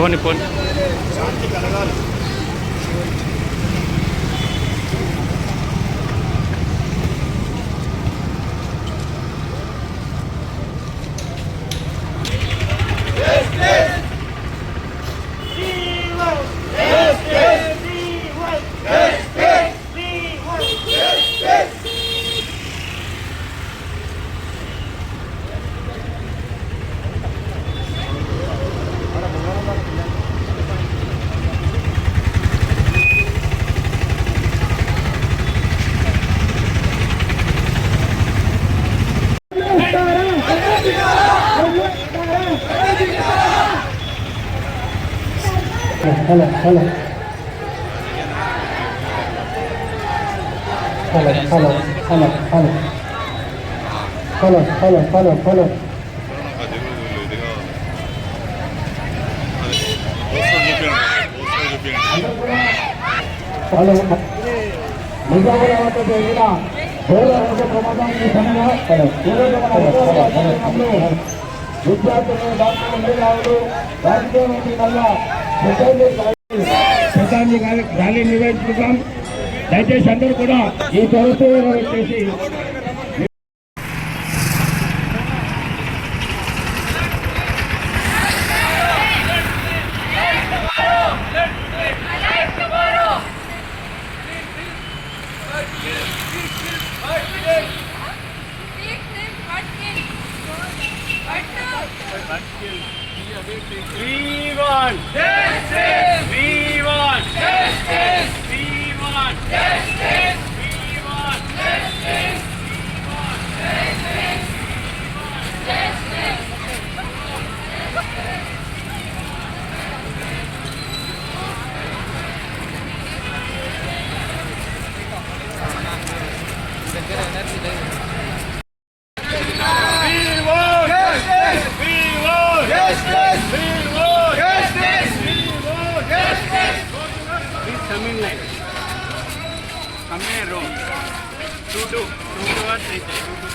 పోనీ పోనీ. శాంతి కలగాలి hello hello hello hello hello hello hello hello hello hello hello Nizamabad జరిగిన ఘోర రోడ్డు ప్రమాదానికి సమయంలో హలో విద్యార్థులు డాక్టర్ మహిళలు రాజకీయ వల్ల ప్రధాని ర్యాలీ నిర్వహించుకుంటాం దయచేసి అందరూ కూడా ఈ ప్రభుత్వం చేసి ટોટો ટોટો આ થઈ જાય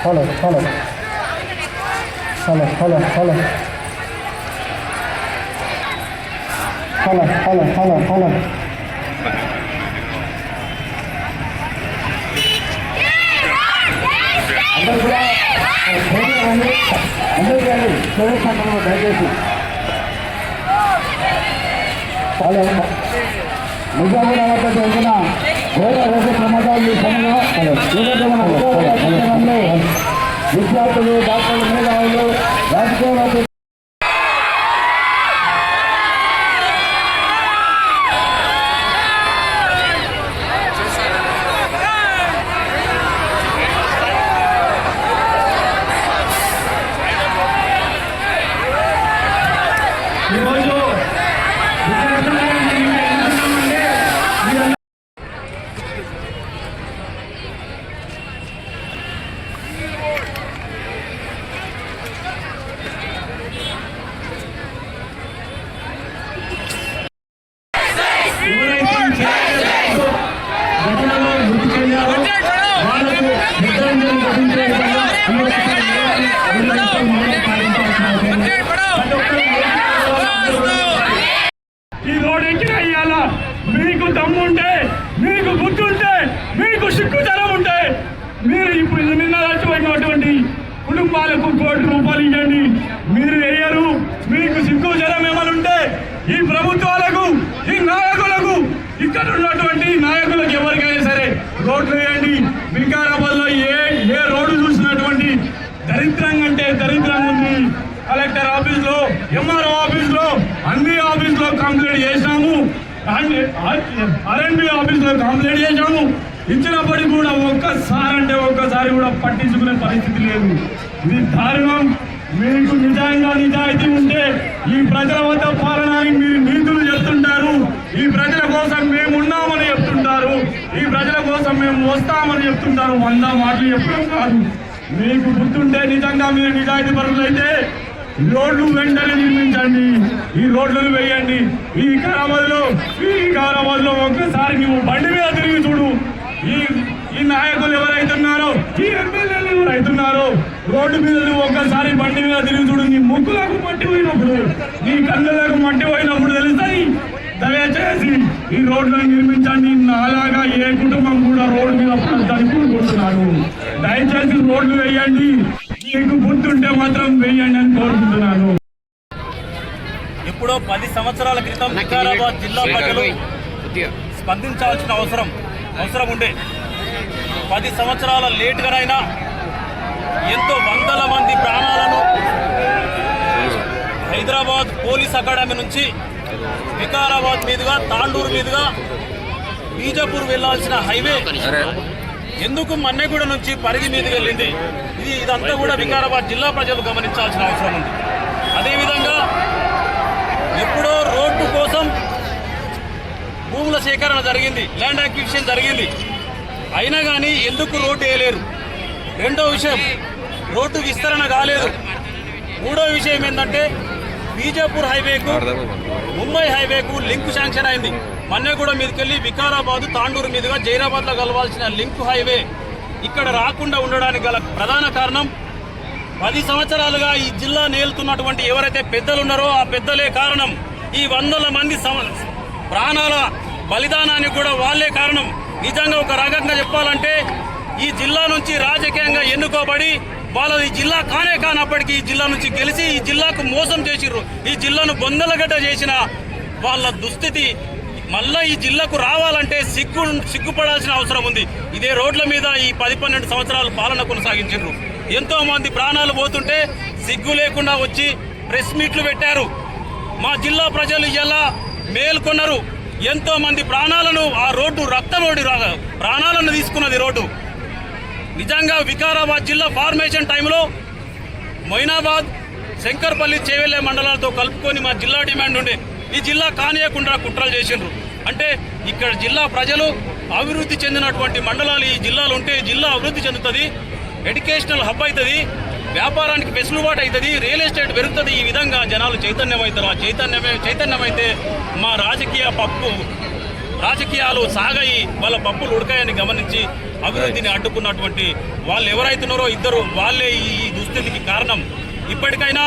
hello hello hello hello hello hello hello hello hello hello అందరూ కూడా ధైర్యం అందరూ కానీ ప్రవేశంలో దయచేసి చాలా నిజామాబాద్ జరిగిన ఘోర రోడ్డు విద్యార్థులు డాక్టర్లు మేధావులు రాజకీయ వేయండి వికారాబాద్లో ఏ ఏ రోడ్డు చూసినటువంటి దరిద్రంగా అంటే దరిద్రంగా ఉంది. కలెక్టర్ ఆఫీస్లో ఎంఆర్ఓ ఆఫీస్లో అన్ని ఆఫీస్లో కంప్లైంట్ చేసినాము ఆర్ఎండ్బి ఆఫీస్లో కంప్లైంట్ చేశాము. ఇచ్చినప్పటికీ కూడా ఒక్కసారి అంటే ఒక్కసారి కూడా పట్టించుకునే పరిస్థితి లేదు. ఇది దారుణం. మీకు నిజంగా నిజాయితీ ఉంటే ఈ ప్రజల వద్ద పాలనానికి మీరు నీతులు చెప్తుంటారు. ఈ ప్రజల కోసం మేము ఉన్నామని ఈ ప్రజల కోసం మేము వస్తామని చెప్తుంటారు. వంద మాటలు చెప్పడం కాదు. మీకు గుర్తుంటే నిజంగా మీరు నిజాయితీ పరులైతే రోడ్లు వెంటనే నిర్మించండి. ఈ రోడ్లను వేయండి. ఈ కారాబాద్లో ఈ కారాబాద్లో ఒకసారి ఒక్కసారి నువ్వు బండి మీద తిరిగి చూడు. ఈ ఈ నాయకులు ఎవరైతున్నారో ఈ ఎమ్మెల్యేలు ఎవరైతున్నారో రోడ్డు మీద నువ్వు ఒక్కసారి బండి మీద తిరిగి చూడు. నీ ముక్కులకు మట్టి పోయినప్పుడు నీ కన్నులకు మట్టి పోయినప్పుడు తెలుస్తాయి. దయచేసి ఈ రోడ్లను నిర్మించండి నాలాగా ఏ కుటుంబం కూడా రోడ్డు మీద పడతానికి కోరుకుంటున్నాను దయచేసి రోడ్లు వేయండి. మీకు గుర్తుంటే మాత్రం వేయండి అని కోరుకుంటున్నాను. ఎప్పుడో పది సంవత్సరాల క్రితం వికారాబాద్ జిల్లా ప్రజలు స్పందించాల్సిన అవసరం అవసరం ఉండే. పది సంవత్సరాల లేటుగానైనా ఎంతో వందల మంది ప్రాణాలను హైదరాబాద్ పోలీస్ అకాడమీ నుంచి వికారాబాద్ మీదుగా తాండూరు మీదుగా బీజాపూర్ వెళ్ళాల్సిన హైవే ఎందుకు మన్నెగూడ నుంచి పరిగి మీదుగా వెళ్ళింది? ఇది ఇదంతా కూడా వికారాబాద్ జిల్లా ప్రజలు గమనించాల్సిన అవసరం ఉంది. అదేవిధంగా ఎప్పుడో రోడ్డు కోసం భూముల సేకరణ జరిగింది ల్యాండ్ అక్విజిషన్ జరిగింది. అయినా కానీ ఎందుకు రోడ్డు వేయలేరు? రెండో విషయం రోడ్డు విస్తరణ కాలేదు. మూడో విషయం ఏంటంటే బీజాపూర్ హైవేకు ముంబై హైవేకు లింక్ శాంక్షన్ అయింది. మన్నెగూడ మీదకెళ్ళి వికారాబాద్ తాండూరు మీదుగా జైరాబాద్లో కలవాల్సిన లింక్ హైవే ఇక్కడ రాకుండా ఉండడానికి గల ప్రధాన కారణం పది సంవత్సరాలుగా ఈ జిల్లా నేలుతున్నటువంటి ఎవరైతే పెద్దలు ఉన్నారో ఆ పెద్దలే కారణం. ఈ వందల మంది ప్రాణాల బలిదానానికి కూడా వాళ్ళే కారణం. నిజంగా ఒక రకంగా చెప్పాలంటే ఈ జిల్లా నుంచి రాజకీయంగా ఎన్నుకోబడి వాళ్ళ ఈ జిల్లా కానే కానప్పటికీ ఈ జిల్లా నుంచి గెలిచి ఈ జిల్లాకు మోసం చేసిర్రు. ఈ జిల్లాను బొందలగడ్డ చేసిన వాళ్ళ దుస్థితి మళ్ళా ఈ జిల్లాకు రావాలంటే సిగ్గు సిగ్గుపడాల్సిన అవసరం ఉంది. ఇదే రోడ్ల మీద ఈ పది పన్నెండు సంవత్సరాలు పాలన కొనసాగించారు ఎంతో మంది ప్రాణాలు పోతుంటే సిగ్గు లేకుండా వచ్చి ప్రెస్ మీట్లు పెట్టారు. మా జిల్లా ప్రజలు ఎలా మేల్కొన్నారు. ఎంతో మంది ప్రాణాలను ఆ రోడ్డు రక్తమోడి రా- ప్రాణాలను తీసుకున్నది రోడ్డు. నిజంగా వికారాబాద్ జిల్లా ఫార్మేషన్ టైంలో మొయినాబాద్ శంకర్పల్లి చేవెళ్ళే మండలాలతో కలుపుకొని మా జిల్లా డిమాండ్ ఉండే. ఈ జిల్లా కానియకుండా కుట్రలు చేసిండ్రు. అంటే ఇక్కడ జిల్లా ప్రజలు అభివృద్ధి చెందినటువంటి మండలాలు ఈ జిల్లాలు ఉంటే జిల్లా అభివృద్ధి చెందుతుంది ఎడ్యుకేషనల్ హబ్ అవుతుంది వ్యాపారానికి వెసులుబాటు అవుతుంది రియల్ ఎస్టేట్ పెరుగుతుంది. ఈ విధంగా జనాలు చైతన్యం అవుతారు ఆ చైతన్యమే చైతన్యమైతే మా రాజకీయ పప్పు రాజకీయాలు సాగాయి వాళ్ళ పప్పులు ఉడకాయని గమనించి అభివృద్ధిని అడ్డుకున్నటువంటి వాళ్ళు ఎవరైతున్నారో ఇద్దరు వాళ్ళే ఈ దుస్థితికి కారణం. ఇప్పటికైనా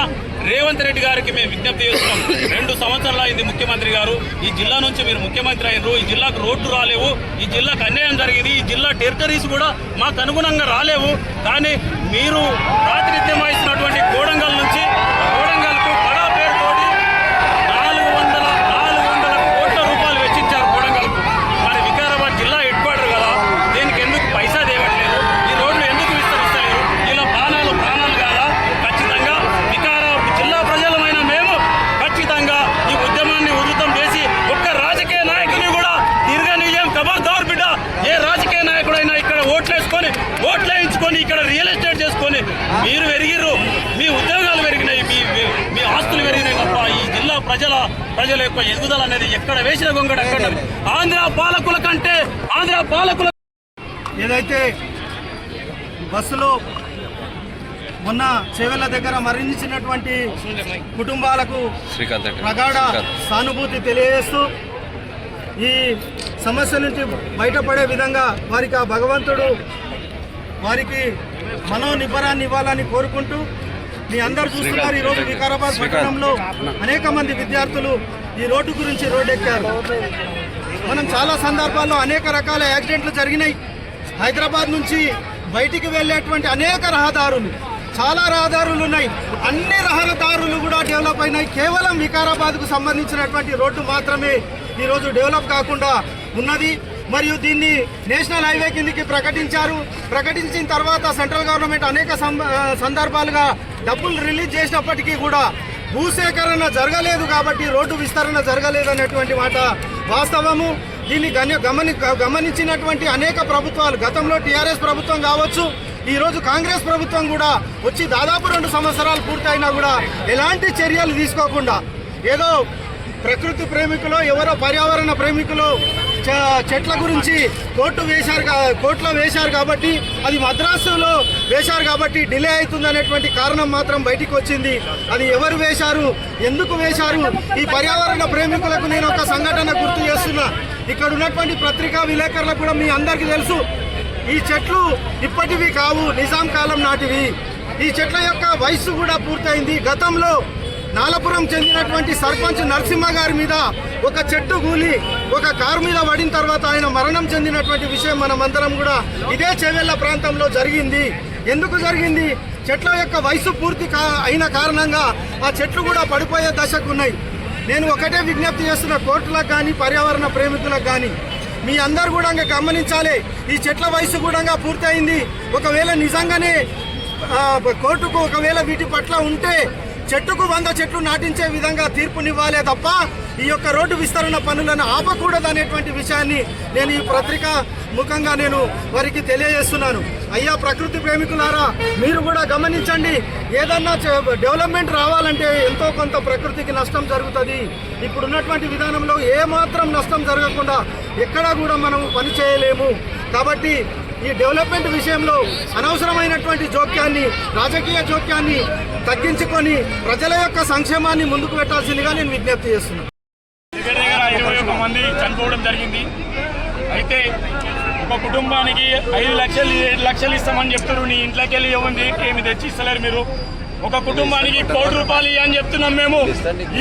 రేవంత్ రెడ్డి గారికి మేము విజ్ఞప్తి చేస్తున్నాం. రెండు సంవత్సరాలు అయింది ముఖ్యమంత్రి గారు. ఈ జిల్లా నుంచి మీరు ముఖ్యమంత్రి అయ్యారు ఈ జిల్లాకు రోడ్డు రాలేవు. ఈ జిల్లాకు అన్యాయం జరిగింది. ఈ జిల్లా టెరిటరీస్ కూడా మాకు అనుగుణంగా రాలేవు. కానీ మీరు ప్రాతినిధ్యం వహిస్తున్నటువంటి కోడంగల్ నుంచి ఎదుగుదల అనేది ఎక్కడ వేసిన గొంగడ అక్కడ? ఆంధ్ర పాలకుల కంటే ఆంధ్ర పాలకుల ఏదైతే బస్సులో మొన్న చేవెళ్ళ దగ్గర మరణించినటువంటి కుటుంబాలకు ప్రగాఢ సానుభూతి తెలియజేస్తూ ఈ సమస్య నుంచి బయటపడే విధంగా వారికి ఆ భగవంతుడు వారికి మనోనిబ్బరాన్ని ఇవ్వాలని కోరుకుంటూ మీ అందరు చూస్తున్నారు ఈ రోజు వికారాబాద్ పట్టణంలో అనేక మంది విద్యార్థులు ఈ రోడ్డు గురించి రోడ్డు ఎక్కారు మనం చాలా సందర్భాల్లో అనేక రకాల యాక్సిడెంట్లు జరిగినాయి. హైదరాబాద్ నుంచి బయటికి వెళ్ళేటువంటి అనేక రహదారులు చాలా రహదారులు ఉన్నాయి. అన్ని రహదారులు కూడా డెవలప్ అయినాయి. కేవలం వికారాబాద్కు సంబంధించినటువంటి రోడ్డు మాత్రమే ఈరోజు డెవలప్ కాకుండా ఉన్నది. మరియు దీన్ని నేషనల్ హైవే కిందికి ప్రకటించారు. ప్రకటించిన తర్వాత సెంట్రల్ గవర్నమెంట్ అనేక సం- సందర్భాలుగా డబ్బులు రిలీజ్ చేసినప్పటికీ కూడా భూసేకరణ జరగలేదు కాబట్టి రోడ్డు విస్తరణ జరగలేదు అనేటువంటి మాట వాస్తవము. దీన్ని గని గమని గమనించినటువంటి అనేక ప్రభుత్వాలు గతంలో టీఆర్ఎస్ ప్రభుత్వం కావచ్చు ఈరోజు కాంగ్రెస్ ప్రభుత్వం కూడా వచ్చి దాదాపు రెండు సంవత్సరాలు పూర్తయినా కూడా ఎలాంటి చర్యలు తీసుకోకుండా ఏదో ప్రకృతి ప్రేమికులు ఎవరో పర్యావరణ ప్రేమికులు చెట్ల గురించి కోర్టు వేశారు కోర్టులో వేశారు కాబట్టి అది మద్రాసులో వేశారు కాబట్టి డిలే అవుతుంది అనేటువంటి కారణం మాత్రం బయటికి వచ్చింది. అది ఎవరు వేశారు? ఎందుకు వేశారు? ఈ పర్యావరణ ప్రేమికులకు నేను ఒక సంఘటన గుర్తు చేస్తున్నా. ఇక్కడ ఉన్నటువంటి పత్రికా విలేకరులకు కూడా మీ అందరికీ తెలుసు. ఈ చెట్లు ఇప్పటివి కావు నిజాం కాలం నాటివి. ఈ చెట్ల యొక్క వయస్సు కూడా పూర్తయింది. గతంలో నాలపురం చెందినటువంటి సర్పంచ్ నరసింహ గారి మీద ఒక చెట్టు కూలి ఒక కారు మీద పడిన తర్వాత ఆయన మరణం చెందినటువంటి విషయం మనమందరం కూడా ఇదే చెవెళ్ళ ప్రాంతంలో జరిగింది. ఎందుకు జరిగింది? చెట్ల యొక్క వయసు పూర్తి కా అయిన కారణంగా ఆ చెట్లు కూడా పడిపోయే దశకు ఉన్నాయి. నేను ఒకటే విజ్ఞప్తి చేస్తున్న కోర్టులకు కానీ పర్యావరణ ప్రేమికులకు కానీ మీ అందరు కూడా ఇంకా గమనించాలి. ఈ చెట్ల వయసు కూడా పూర్తయింది. ఒకవేళ నిజంగానే కోర్టుకు ఒకవేళ వీటి పట్ల ఉంటే చెట్టుకు వంద చెట్లు నాటించే విధంగా తీర్పునివ్వాలే తప్ప ఈ యొక్క రోడ్డు విస్తరణ పనులను ఆపకూడదు అనేటువంటి విషయాన్ని నేను ఈ పత్రిక ముఖంగా నేను వారికి తెలియజేస్తున్నాను. అయ్యా ప్రకృతి ప్రేమికులారా మీరు కూడా గమనించండి. ఏదన్నా డెవలప్మెంట్ రావాలంటే ఎంతో కొంత ప్రకృతికి నష్టం జరుగుతుంది. ఇప్పుడున్నటువంటి విధానంలో ఏమాత్రం నష్టం జరగకుండా ఎక్కడా కూడా మనం పని చేయలేము. కాబట్టి ఈ డెవలప్మెంట్ విషయంలో అనవసరమైనటువంటి జోక్యాన్ని రాజకీయ జోక్యాన్ని తగ్గించుకొని ప్రజల యొక్క సంక్షేమాన్ని ముందుకు పెట్టాల్సిందిగా నేను విజ్ఞప్తి చేస్తున్నాను. దగ్గర దగ్గర ఇరవై ఒక్క మంది చనిపోవడం జరిగింది. అయితే ఒక కుటుంబానికి ఐదు లక్షలు ఏడు లక్షలు ఇస్తామని చెప్తున్నారు. నీ ఇంట్లోకి వెళ్ళి ఇవ్వండి ఏమి తెచ్చి ఇస్తలేరు మీరు. ఒక కుటుంబానికి కోటి రూపాయలు అని చెప్తున్నాం మేము.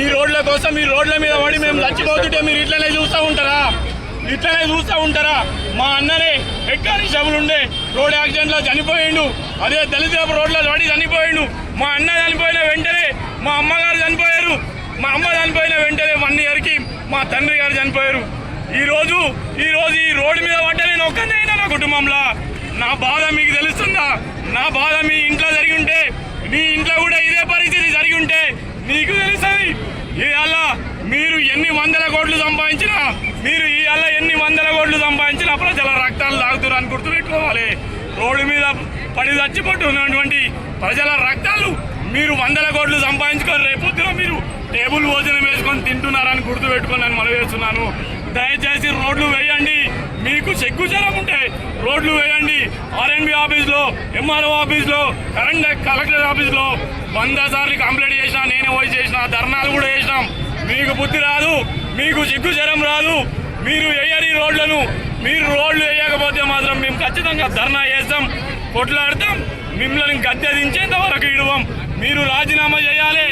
ఈ రోడ్ల కోసం ఈ రోడ్ల మీద పడి మేము చచ్చిపోతుంటే మీరు ఇట్లనే చూస్తూ ఉంటారా? ఇట్లనే చూస్తూ ఉంటారా? మా అన్ననే ఎక్కడి ఉండే రోడ్ యాక్సిడెంట్లో చనిపోయిండు. అదే దళిత రోడ్లో పడి చనిపోయిండు. మా అన్న చనిపోయిన వెంటనే మా అమ్మగారు చనిపోయారు. మా అమ్మ చనిపోయిన వెంటనే వన్ ఇయర్కి మా తండ్రి గారు చనిపోయారు. ఈరోజు ఈరోజు ఈ రోడ్డు మీద పడ్డ నేను ఒక్కనే అయినా నా కుటుంబంలో. నా బాధ మీకు తెలుస్తుందా? నా బాధ మీ ఇంట్లో జరిగి ఉంటే మీ ఇంట్లో కూడా ఇదే పరిస్థితి జరిగి ఉంటే నీకు తెలుస్తుంది. ఇవాళ మీరు ఎన్ని వందల కోట్లు సంపాదించినా మీరు ఇవాళ ఎన్ని వందల కోట్లు సంపాదించినా ప్రజల రక్తాలు తాగుతున్నారు అని గుర్తుపెట్టుకోవాలి. రోడ్డు మీద పడి చచ్చిపోతున్నటువంటి ప్రజల రక్తాలు మీరు వందల కోట్లు సంపాదించుకొని రేపొద్దున మీరు టేబుల్ భోజనం వేసుకొని తింటున్నారని గుర్తుపెట్టుకొని నేను మనవి చేస్తున్నాను. దయచేసి రోడ్లు వేయండి. మీకు చెక్కుచరం ఉంటే రోడ్లు వేయండి. ఆర్ఎన్బి ఆఫీస్లో ఎంఆర్ఓ ఆఫీస్లో కరెంట్ కలెక్టర్ ఆఫీస్లో వంద సార్లు కంప్లైంట్ చేసినా నేనే పోయి చేసిన ధర్నాలు కూడా చేసినాం. మీకు బుద్ధి రాదు మీకు జిగ్గుజరం జ్వరం రాదు మీరు వేయని రోడ్లను మీరు రోడ్లు వేయకపోతే మాత్రం మేము ఖచ్చితంగా ధర్నా చేస్తాం కొట్లాడతాం మిమ్మల్ని గద్దెదించేంత వరకు ఇడవం. మీరు రాజీనామా చేయాలి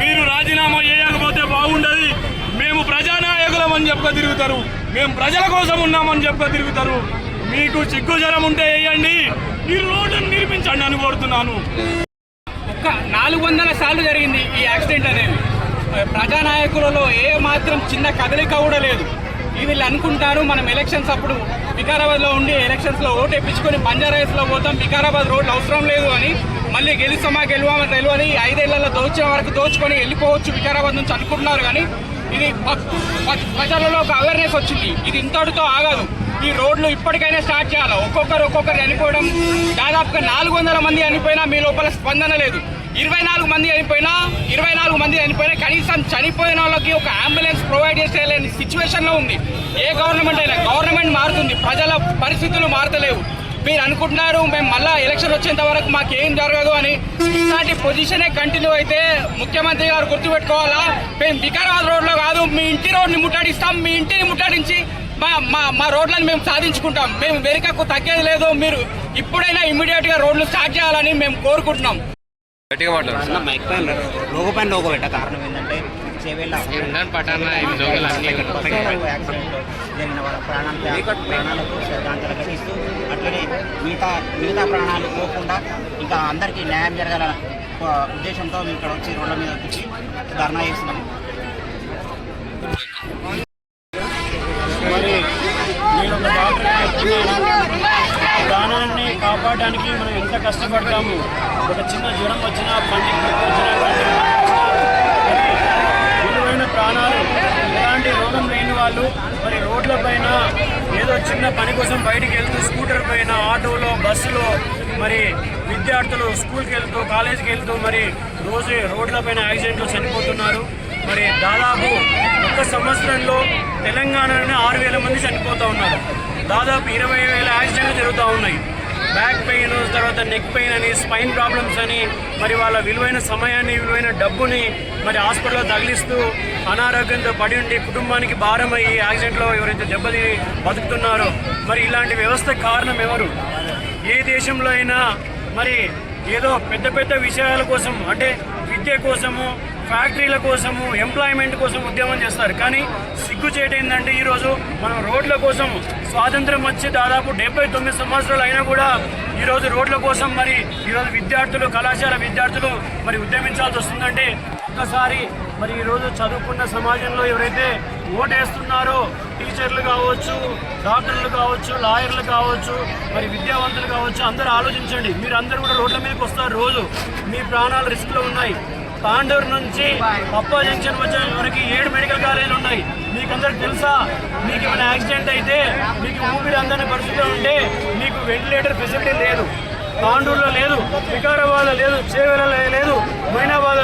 మీరు రాజీనామా చేయకపోతే బాగుండదు. మేము ప్రజానాయకులం అని చెప్ప తిరుగుతారు మేము ప్రజల కోసం ఉన్నామని చెప్ప తిరుగుతారు. మీకు చిక్కు జ్వరం ఉంటే వేయండి ఈ రోడ్డును నిర్మించండి అని కోరుతున్నాను. ఒక్క నాలుగు వందల సార్లు జరిగింది ఈ యాక్సిడెంట్ అనేది. ప్రజానాయకులలో ఏ మాత్రం చిన్న కదలిక కూడా లేదు. వీళ్ళు అనుకుంటారు మనం ఎలక్షన్స్ అప్పుడు వికారాబాద్లో ఉండి ఎలక్షన్స్లో ఓటు వేయించుకొని బంజారాయిస్లో పోతాం వికారాబాద్ రోడ్లు అవసరం లేదు అని మళ్ళీ గెలుస్తామా గెలవామా తెలియని ఐదేళ్ళలో దోచిన వరకు దోచుకొని వెళ్ళిపోవచ్చు వికారాబాద్ నుంచి అనుకుంటున్నారు కానీ ఇది ప్రజలలో ఒక అవేర్నెస్ వచ్చింది. ఇది ఇంతటితో ఆగదు. ఈ రోడ్లు ఇప్పటికైనా స్టార్ట్ చేయాలి? ఒక్కొక్కరు ఒక్కొక్కరు చనిపోవడం దాదాపుగా నాలుగు వందల మంది చనిపోయినా మీ లోపల స్పందన లేదు. ఇరవై నాలుగు మంది చనిపోయినా ఇరవై నాలుగు మంది చనిపోయినా కనీసం చనిపోయిన వాళ్ళకి ఒక అంబులెన్స్ ప్రొవైడ్ చేసేయలేని సిచ్యువేషన్లో ఉంది. ఏ గవర్నమెంట్ అయినా గవర్నమెంట్ మారుతుంది ప్రజల పరిస్థితులు మారతలేవు. మీరు అనుకుంటున్నారు మేము మళ్ళా ఎలక్షన్ వచ్చేంత వరకు మాకు ఏం జరగదు అని. ఇలాంటి పొజిషనే కంటిన్యూ అయితే ముఖ్యమంత్రి గారు గుర్తుపెట్టుకోవాలా? మేము వికారాబాద్ రోడ్లో కాదు మీ ఇంటి రోడ్ని ముట్టడిస్తాం మీ ఇంటిని ముట్టడించి మా మా మా రోడ్లను మేము సాధించుకుంటాం. మేము వెనుకకు తగ్గేది లేదు మీరు ఇప్పుడైనా ఇమీడియట్గా రోడ్లు స్టార్ట్ చేయాలని మేము కోరుకుంటున్నాం. గట్టిగా మాట్లాడు. మైక్ పైన లోగో పైన లోగో పెట్ట. కారణం ఏంటంటే చేవేళ్ళ పటాన జరిగిన వాళ్ళ ప్రాణాలకు ఘటిస్తూ అట్లనే మిగతా మిగతా ప్రాణాలు పోకుండా ఇంకా అందరికీ న్యాయం జరగాల ఉద్దేశంతో మేము ఇక్కడ వచ్చి రోడ్ల మీద వచ్చి ధర్నా చేస్తున్నాం. మరి నేను ఒక కాపాడడానికి మనం ఎంత కష్టపడతాము ఒక చిన్న జ్వరం వచ్చినా పండి విలువైన ప్రాణాలు ఎలాంటి రోగం లేని వాళ్ళు మరి రోడ్ల పైన ఏదో చిన్న పని కోసం బయటికి వెళ్తూ స్కూటర్ పైన ఆటోలో బస్సులో మరి విద్యార్థులు స్కూల్కి వెళ్తూ కాలేజీకి వెళ్తూ మరి రోజు రోడ్ల పైన యాక్సిడెంట్లు చనిపోతున్నారు మరి దాదాపు ఒక సంవత్సరంలో తెలంగాణలోనే ఆరు వేల మంది చనిపోతూ ఉన్నారు దాదాపు ఇరవై వేల యాక్సిడెంట్లు జరుగుతూ ఉన్నాయి. బ్యాక్ పెయిన్ తర్వాత నెక్ పెయిన్ అని స్పైన్ ప్రాబ్లమ్స్ అని మరి వాళ్ళ విలువైన సమయాన్ని విలువైన డబ్బుని మరి హాస్పిటల్లో తగిలిస్తూ అనారోగ్యంతో పడి ఉండి కుటుంబానికి భారం అయ్యి యాక్సిడెంట్లో ఎవరైతే దెబ్బతిని బతుకుతున్నారో మరి ఇలాంటి వ్యవస్థ కారణం ఎవరు? ఏ దేశంలో అయినా మరి ఏదో పెద్ద పెద్ద విషయాల కోసం అంటే విద్య కోసము ఫ్యాక్టరీల కోసము ఎంప్లాయ్మెంట్ కోసం ఉద్యమం చేస్తారు. కానీ సిగ్గుచేటు ఏంటంటే ఈరోజు మనం రోడ్ల కోసం స్వాతంత్రం వచ్చి దాదాపు డెబ్బై తొమ్మిది సంవత్సరాలు అయినా కూడా ఈరోజు రోడ్ల కోసం మరి ఈరోజు విద్యార్థులు కళాశాల విద్యార్థులు మరి ఉద్యమించాల్సి వస్తుందంటే ఒక్కసారి మరి ఈరోజు చదువుకున్న సమాజంలో ఎవరైతే ఓటేస్తున్నారో టీచర్లు కావచ్చు డాక్టర్లు కావచ్చు లాయర్లు కావచ్చు మరి విద్యావంతులు కావచ్చు అందరూ ఆలోచించండి. మీరు అందరూ కూడా రోడ్ల మీదకి వస్తారు రోజు. మీ ప్రాణాలు రిస్క్లో ఉన్నాయి. తాండూరు నుంచి పప్పా జంక్షన్ వచ్చే వరకు ఏడు మెడికల్ కాలేజీలు ఉన్నాయి. మీకు అందరికి తెలుసా? మీకు ఏమైనా యాక్సిడెంట్ అయితే మీకు ఊపిరి అందని పరిస్థితిలో ఉంటే మీకు వెంటిలేటర్ ఫెసిలిటీ లేదు. తాండూరులో లేదు వికారాబాద్లో లేదు చేవెలలో లేదు మైనాబాద్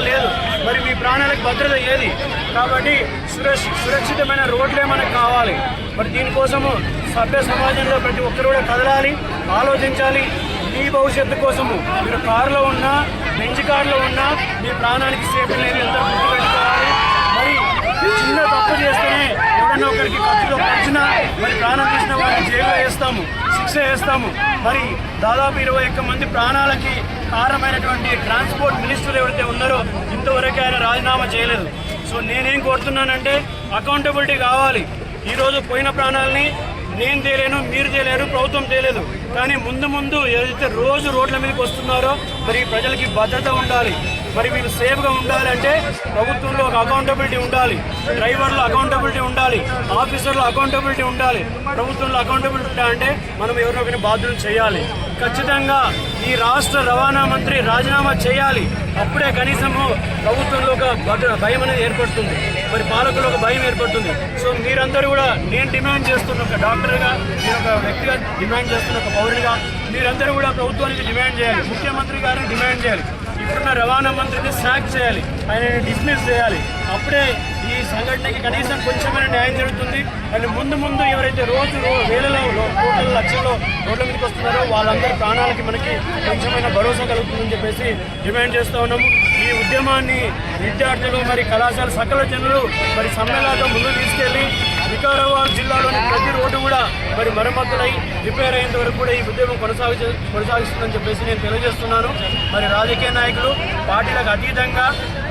మరి మీ ప్రాణాలకు భద్రత ఏది? కాబట్టి సురక్షితమైన రోడ్లే మనకు కావాలి. మరి దీనికోసము సభ్య సమాజంలో ప్రతి ఒక్కరు కూడా కదలాలి ఆలోచించాలి. మీ భవిష్యత్తు కోసము మీరు కారులో ఉన్నా బెంచ్ కారులో ఉన్నా మీ ప్రాణానికి సేఫ్ లేదు ఎంత గుర్తుపెట్టుకోవాలి మరి చిన్న తప్పు చేస్తేనే ఎవరన్నా ఒకరికి ఖర్చులో పంచినా మరి ప్రాణం తీసిన వారిని జైల్లో వేస్తాము శిక్ష వేస్తాము. మరి దాదాపు ఇరవై ఒక్క మంది ప్రాణాలకి కారణమైనటువంటి ట్రాన్స్పోర్ట్ మినిస్టర్ ఎవరైతే ఉన్నారో ఇంతవరకు ఆయన రాజీనామా చేయలేదు. సో నేనేం కోరుతున్నానంటే అకౌంటబిలిటీ కావాలి. ఈరోజు పోయిన ప్రాణాలని నేను తేలేను మీరు తేలేరు ప్రభుత్వం తేలేదు. కానీ ముందు ముందు ఏదైతే రోజు రోడ్ల మీదకి వస్తున్నారో మరి ప్రజలకి భద్రత ఉండాలి. మరి మీరు సేఫ్గా ఉండాలంటే ప్రభుత్వంలో ఒక అకౌంటబిలిటీ ఉండాలి. డ్రైవర్లో అకౌంటబిలిటీ ఉండాలి. ఆఫీసర్లో అకౌంటబిలిటీ ఉండాలి. ప్రభుత్వంలో అకౌంటబిలిటీ ఉండాలంటే మనం ఎవరినో బాధ్యులు బాధ్యతలు చేయాలి. ఖచ్చితంగా ఈ రాష్ట్ర రవాణా మంత్రి రాజీనామా చేయాలి. అప్పుడే కనీసము ప్రభుత్వంలో ఒక భద్ర భయం అనేది ఏర్పడుతుంది. మరి పాలకులు ఒక భయం ఏర్పడుతుంది. సో మీరందరూ కూడా నేను డిమాండ్ చేస్తున్న ఒక డాక్టర్గా నేను ఒక వ్యక్తిగా డిమాండ్ చేస్తున్న ఒక పౌరుడిగా మీరందరూ కూడా ప్రభుత్వానికి డిమాండ్ చేయాలి. ముఖ్యమంత్రి గారిని డిమాండ్ చేయాలి. ఇప్పుడున్న రవాణా మంత్రిని సాక్ చేయాలి. ఆయన డిస్మిస్ చేయాలి. అప్పుడే సంఘటనకి కనీసం కొంచెమైనా న్యాయం జరుగుతుంది. అండ్ ముందు ముందు ఎవరైతే రోజు వేలలో లో- కోట్ల లక్షల్లో రోడ్ల మీదకి వస్తున్నారో వాళ్ళందరి ప్రాణాలకి మనకి కొంచెమైన భరోసా కలుగుతుందని చెప్పేసి డిమాండ్ చేస్తూ ఉన్నాము. ఈ ఉద్యమాన్ని విద్యార్థులు మరి కళాశాల సకల జనులు మరి సమ్మేళనాలతో ముందుకు తీసుకెళ్ళి వికారాబాద్ జిల్లాలోని ప్రతి రోడ్డు కూడా మరి మరమ్మతులై రిపేర్ అయ్యేంత వరకు కూడా ఈ ఉద్యమం కొనసాగి కొనసాగిస్తుందని చెప్పేసి నేను తెలియజేస్తున్నాను. మరి రాజకీయ నాయకులు పార్టీలకు అతీతంగా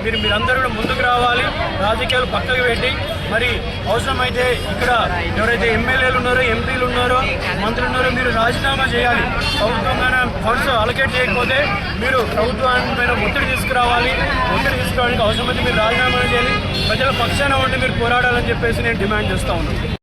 మీరు మీరందరూ కూడా ముందుకు రావాలి. రాజకీయాలు పక్కకు పెట్టి. మరి అవసరమైతే ఇక్కడ ఎవరైతే ఎమ్మెల్యేలు ఉన్నారో ఎంపీలు ఉన్నారో మంత్రులు ఉన్నారో మీరు రాజీనామా చేయాలి. ప్రభుత్వంగానే ఫండ్స్ అలకేట్ చేయకపోతే మీరు ప్రభుత్వాన్ని ఒత్తిడి తీసుకురావాలి. ఒత్తిడి తీసుకోవడానికి అవసరమైతే మీరు రాజీనామా చేయాలి. ప్రజల పక్షాన ఉండి మీరు పోరాడాలని చెప్పేసి నేను డిమాండ్ చేస్తా ఉన్నాను.